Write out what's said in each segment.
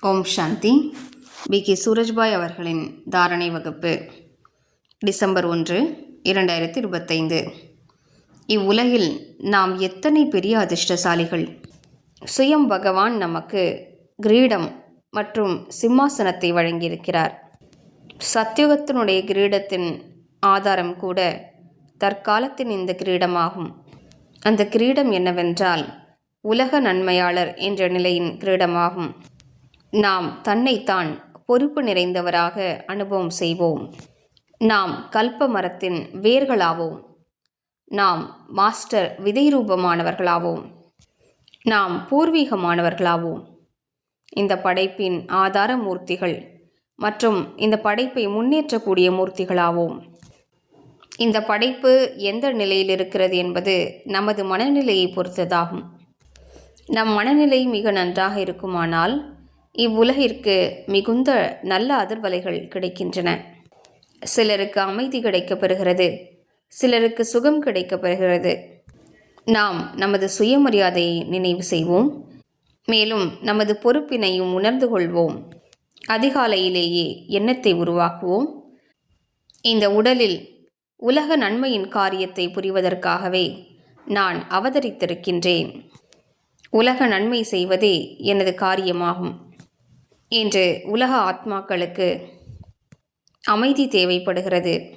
ஓம் சாந்தி. B. K. Surajbhai அவர்களின் தாரணை வகுப்பு டிசம்பர் ஒன்று இரண்டாயிரத்தி இருபத்தைந்து. இவ்வுலகில் நாம் எத்தனை பெரிய அதிர்ஷ்டசாலிகள்? சுயம் பகவான் நமக்கு கிரீடம் மற்றும் சிம்மாசனத்தை வழங்கியிருக்கிறார். சத்தியுகத்தினுடைய கிரீடத்தின் ஆதாரம் கூட தற்காலத்தின் இந்த கிரீடமாகும். அந்த கிரீடம் என்னவென்றால் உலக நன்மையாளர் என்ற நிலையின் கிரீடமாகும். நாம் தன்னைத்தான் பொறுப்பு நிறைந்தவராக அனுபவம் செய்வோம். நாம் கல்ப மரத்தின் வேர்களாவோம். நாம் மாஸ்டர் விதை ரூபமானவர்களாவோம் நாம் பூர்வீகமானவர்களாவோம். இந்த படைப்பின் ஆதார மூர்த்திகள் மற்றும் இந்த படைப்பை முன்னேற்றக்கூடிய மூர்த்திகளாவோம். இந்த படைப்பு எந்த நிலையில் இருக்கிறது என்பது நமது மனநிலையை பொறுத்ததாகும். நம் மனநிலை மிக நன்றாக இருக்குமானால் இவ்வுலகிற்கு மிகுந்த நல்ல அதிர்வலைகள் கிடைக்கின்றன. சிலருக்கு அமைதி கிடைக்கப்பெறுகிறது. சிலருக்கு சுகம் கிடைக்கப்பெறுகிறது. நாம் நமது சுயமரியாதையை நினைவு செய்வோம். மேலும் நமது பொறுப்பினையும் உணர்ந்து கொள்வோம். அதிகாலையிலேயே எண்ணத்தை உருவாக்குவோம். இந்த உடலில் உலக நன்மையின் காரியத்தை புரிவதற்காகவே நான் அவதரித்திருக்கின்றேன். உலக நன்மை செய்வதே எனது காரியமாகும். என்று உலக ஆத்மாக்களுக்கு அமைதி தேவைப்படுகிறது.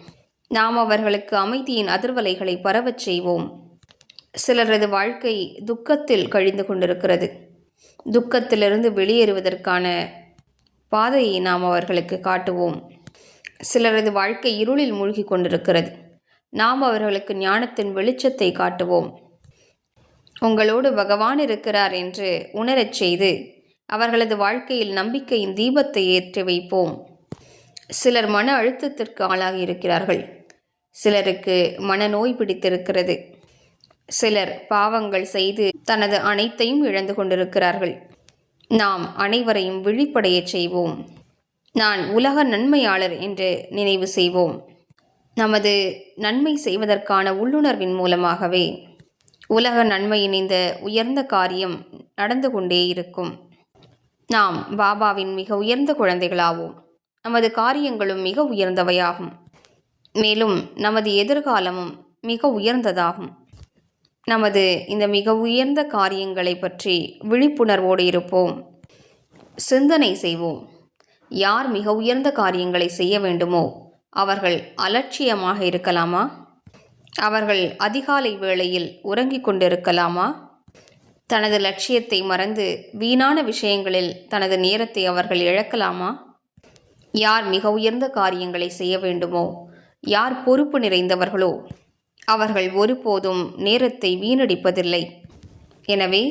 நாம் அவர்களுக்கு அமைதியின் அதிர்வலைகளை பரவச் செய்வோம். சிலரது வாழ்க்கை துக்கத்தில் கழிந்து கொண்டிருக்கிறது. துக்கத்திலிருந்து வெளியேறுவதற்கான பாதையை நாம் அவர்களுக்கு காட்டுவோம். சிலரது வாழ்க்கை இருளில் மூழ்கி கொண்டிருக்கிறது. நாம் அவர்களுக்கு ஞானத்தின் வெளிச்சத்தை காட்டுவோம். உங்களோடு பகவான் இருக்கிறார் என்று உணரச் செய்து அவர்களது வாழ்க்கையில் நம்பிக்கையின் தீபத்தை ஏற்றி வைப்போம். சிலர் மன அழுத்தத்திற்கு ஆளாகி இருக்கிறார்கள் சிலருக்கு மனநோய் பிடித்திருக்கிறது. சிலர் பாவங்கள் செய்து தனது அனைத்தையும் இழந்து கொண்டிருக்கிறார்கள். நாம் அனைவரையும் விழிப்படையச் செய்வோம். நான் உலக நன்மையாளர் என்று நினைவு செய்வோம். நமது நன்மை செய்வதற்கான உள்ளுணர்வின் மூலமாகவே உலக நன்மையின் இந்த உயர்ந்த காரியம் நடந்து கொண்டே இருக்கும். நாம் பாபாவின் மிக உயர்ந்த குழந்தைகளாவோம். நமது காரியங்களும் மிக உயர்ந்தவையாகும். மேலும் நமது எதிர்காலமும் மிக உயர்ந்ததாகும். நமது இந்த மிக உயர்ந்த காரியங்களை பற்றி விழிப்புணர்வோடு இருப்போம். சிந்தனை செய்வோம். யார் மிக உயர்ந்த காரியங்களை செய்ய வேண்டுமோ அவர்கள் அலட்சியமாக இருக்கலாமா? அவர்கள் அதிகாலை வேளையில் உறங்கிக் கொண்டிருக்கலாமா? தனது லட்சியத்தை மறந்து வீணான விஷயங்களில் தனது நேரத்தை அவர்கள் இழக்கலாமா? யார் மிக உயர்ந்த காரியங்களை செய்ய வேண்டுமோ? யார் பொறுப்பு நிறைந்தவர்களோ? அவர்கள் ஒருபோதும் நேரத்தை வீணடிப்பதில்லை. எனவே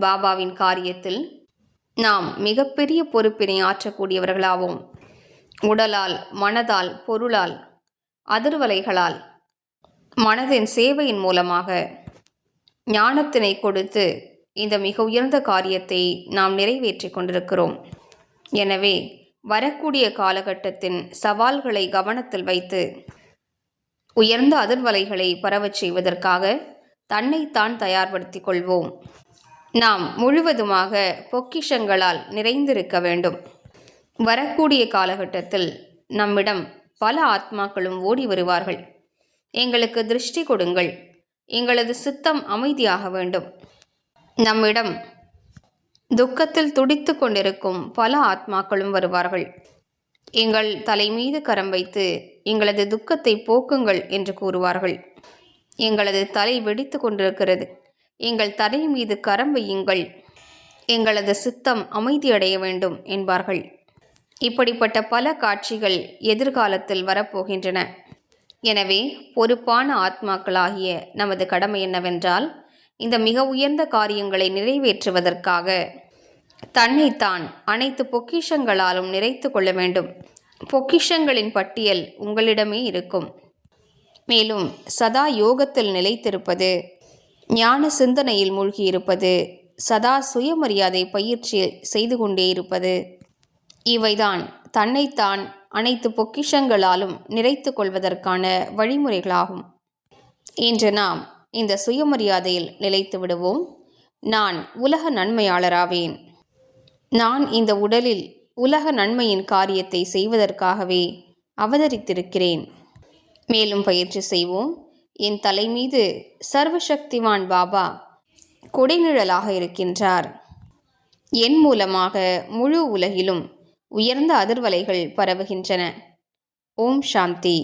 பாபாவின் காரியத்தில் நாம் மிகப்பெரிய பொறுப்பினை ஆற்றக்கூடியவர்களாவோம். உடலால் மனதால் பொருளால் அதிர்வலைகளால் மனதின் சேவையின் மூலமாக ஞானத்தினை கொடுத்து இந்த மிக உயர்ந்த காரியத்தை நாம் நிறைவேற்றி கொண்டிருக்கிறோம். எனவே வரக்கூடிய காலகட்டத்தின் சவால்களை கவனத்தில் வைத்து உயர்ந்த அதிர்வலைகளை பரவச் செய்வதற்காக தன்னைத்தான் தயார்படுத்திக் கொள்வோம். நாம் முழுவதுமாக பொக்கிஷங்களால் நிறைந்திருக்க வேண்டும். வரக்கூடிய காலகட்டத்தில் நம்மிடம் பல ஆத்மாக்களும் ஓடி வருவார்கள். எங்களுக்கு திருஷ்டி கொடுங்கள். எங்களது சித்தம் அமைதியாக வேண்டும். நம்மிடம் துக்கத்தில் துடித்து கொண்டிருக்கும் பல ஆத்மாக்களும் வருவார்கள். எங்கள் தலை மீது கரம் வைத்து எங்களது துக்கத்தை போக்குங்கள் என்று கூறுவார்கள். எங்களது தலை வெடித்து கொண்டிருக்கிறது. எங்கள் தலை மீது கரம் வையுங்கள். எங்களது சித்தம் அமைதியடைய வேண்டும் என்பார்கள். இப்படிப்பட்ட பல காட்சிகள் எதிர்காலத்தில் வரப்போகின்றன. எனவே பொறுப்பான ஆத்மாக்களாகிய நமது கடமை என்னவென்றால் இந்த மிக உயர்ந்த காரியங்களை நிறைவேற்றுவதற்காக. தன்னைத்தான் அனைத்து பொக்கிஷங்களாலும் நிறைத்து கொள்ள வேண்டும். பொக்கிஷங்களின் பட்டியல் உங்களிடமே இருக்கும். மேலும் சதா யோகத்தில் நிலைத்திருப்பது ஞான சிந்தனையில் மூழ்கியிருப்பது சதா சுயமரியாதை பயிற்சி செய்து கொண்டே இருப்பது இவைதான் தன்னைத்தான் அனைத்து பொக்கிஷங்களாலும் நிறைத்து கொள்வதற்கான வழிமுறைகளாகும். இன்று நாம் இந்த சுயமரியாதையில் நிலைத்து விடுவோம். நான் உலக நன்மையாளராவேன். நான் இந்த உடலில் உலக நன்மையின் காரியத்தை செய்வதற்காகவே அவதரித்திருக்கிறேன். மேலும் பயிற்சி செய்வோம். என் தலை மீது சர்வசக்திவான் பாபா கொடைநிழலாக இருக்கின்றார். என் மூலமாக முழு உலகிலும் உயர்ந்த அதிர்வலைகள் பரவுகின்றன. ஓம் சாந்தி.